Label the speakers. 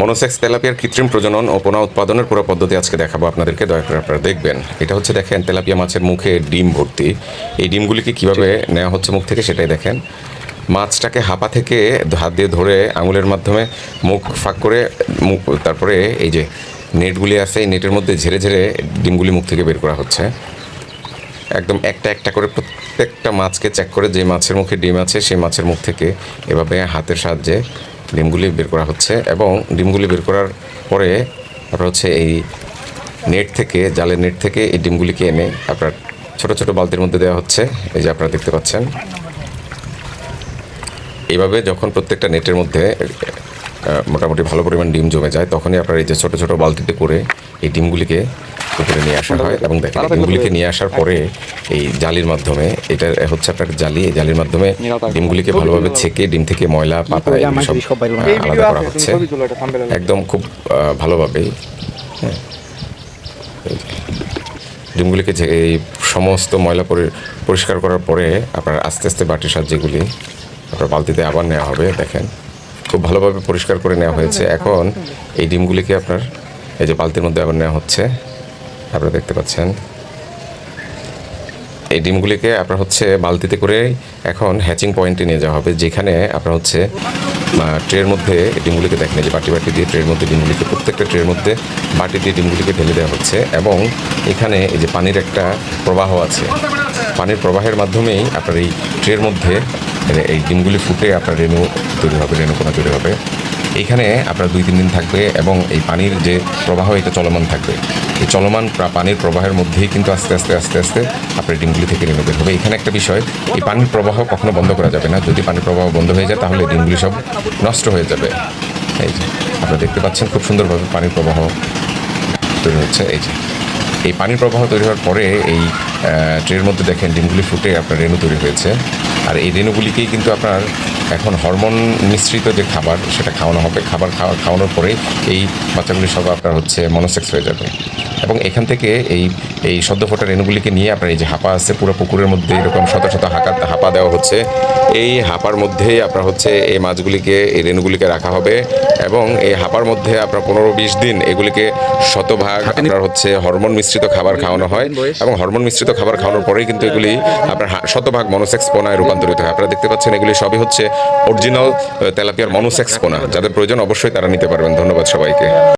Speaker 1: Monosex তেলাপিয়ার কৃত্রিম প্রজনন ও পোনা উৎপাদনের পুরো পদ্ধতি আজকে দেখাবো আপনাদেরকে। দয়া করে আপনারা দেখবেন। এটা হচ্ছে দেখেন তেলাপিয়া মাছের মুখে ডিম ভর্তি। এই ডিমগুলিকে কীভাবে নেওয়া হচ্ছে মুখ থেকে সেটাই দেখেন। মাছটাকে হাপা থেকে হাত দিয়ে ধরে আঙুলের মাধ্যমে মুখ ফাঁক করে মুখ তারপরে এই যে নেটগুলি আছে এই নেটের মধ্যে ঝেড়ে ঝেড়ে ডিমগুলি মুখ থেকে বের করা হচ্ছে। একদম একটা একটা করে প্রত্যেকটা মাছকে চেক করে যে মাছের মুখে ডিম আছে সেই মাছের মুখ থেকে এভাবে হাতের সাহায্যে ডিমগুলি বের করা হচ্ছে এবং ডিমগুলি বের করার পরে আপনার হচ্ছে এই নেট থেকে, জালের নেট থেকে এই ডিমগুলিকে এনে আপনার ছোট ছোট বালতির মধ্যে দেওয়া হচ্ছে। এই যে আপনারা দেখতে পাচ্ছেন। এইভাবে যখন প্রত্যেকটা নেটের মধ্যে মোটামুটি ভালো পরিমাণ ডিম জমে যায় তখনই আপনার এই যে ছোটো ছোটো বালতিতে করে এই ডিমগুলিকে উপরে নিয়ে আসা হয়। এবং দেখেন ডিমগুলিকে নিয়ে আসার পরে এই জালির মাধ্যমে এটা হচ্ছে আপনার জালি এই জালির মাধ্যমে ডিমগুলিকে ভালোভাবে ছেঁকে ডিম থেকে ময়লা পাতা সব আলাদা করা হচ্ছে। একদম খুব ভালোভাবেই। হ্যাঁ ডিমগুলিকে যে এই সমস্ত ময়লা পরি- পরিষ্কার করার পরে আপনার আস্তে আস্তে বাটির সাহায্যেগুলি আপনার বালতিতে আবার নেওয়া হবে দেখেন। খুব ভালোভাবে পরিষ্কার করে নেওয়া হয়েছে। এখন এই ডিমগুলিকে আপনার, এই যে বালতির মধ্যে আবার নেওয়া হচ্ছে, আপনারা দেখতে পাচ্ছেন। এই ডিমগুলিকে আপনার হচ্ছে বালতিতে করে এখন হ্যাচিং পয়েন্টে নিয়ে যাওয়া হবে, যেখানে আপনার হচ্ছে ট্রের মধ্যে ডিমগুলিকে দেখেন যে বাটি বাটি দিয়ে ট্রের মধ্যে ডিমগুলিকে, প্রত্যেকটা ট্রের মধ্যে বাটি দিয়ে ডিমগুলিকে ঢেলে দেওয়া হচ্ছে এবং এখানে এই যে পানির একটা প্রবাহ আছে। পানির প্রবাহের মাধ্যমেই আপনার এই ট্রের মধ্যে এই ডিমগুলি ফুটে আপনার রেণু তৈরি হবে রেণুকণা তৈরি হবে। এইখানে আপনার দুই তিন দিন থাকবে এবং এই পানির যে প্রবাহ, এটা চলমান থাকবে। এই চলমান পানির প্রবাহের মধ্যেই কিন্তু আস্তে আস্তে আস্তে আস্তে আপনার ডিমগুলি থেকে রেণু বের হবে। এখানে একটা বিষয়, এই পানির প্রবাহ কখনো বন্ধ করা যাবে না। যদি পানির প্রবাহ বন্ধ হয়ে যায়, তাহলে ডিমগুলি সব নষ্ট হয়ে যাবে। এই যে, আপনারা দেখতে পাচ্ছেন খুব সুন্দরভাবে পানির প্রবাহ তৈরি হচ্ছে। এই যে এই পানির প্রবাহ তৈরি হওয়ার পরে এই ট্রের মধ্যে দেখেন ডিমগুলি ফুটে আপনার রেণু তৈরি হয়েছে। আর এই রেণুগুলিকেই কিন্তু আপনার এখন হরমোন মিশ্রিত যে খাবার সেটা খাওয়ানো হবে। খাবার খাওয়া খাওয়ানোর পরে এই বাচ্চাগুলি সব আপনার হচ্ছে মনোসেক্স হয়ে যাবে। এবং এখান থেকে এই এই সদ্য ফোটা রেণুগুলিকে নিয়ে আপনার এই যে হাঁপা আছে পুরো পুকুরের মধ্যে এরকম শত শত হাঁকা হাঁপা দেওয়া হচ্ছে। এই হাঁপার মধ্যেই আপনার হচ্ছে এই মাছগুলিকে এই রেণুগুলিকে রাখা হবে এবং এই হাঁপার মধ্যে আপনার পনেরো বিশ দিন এগুলিকে শতভাগ আপনার হচ্ছে হরমোন মিশ্রিত খাবার খাওয়ানো হয়। এবং হরমোন মিশ্রিত খাবার খাওয়ানোর পরেই কিন্তু এগুলি আপনার শতভাগ মনোসেক্স পোনায় রূপান্তরিত হয়। আপনারা দেখতে পাচ্ছেন এগুলি সবই হচ্ছে অরিজিনাল তেলাপিয়ার মনোসেক্স পোনা। যাদের প্রয়োজন অবশ্যই তারা নিতে পারবেন। ধন্যবাদ সবাইকে।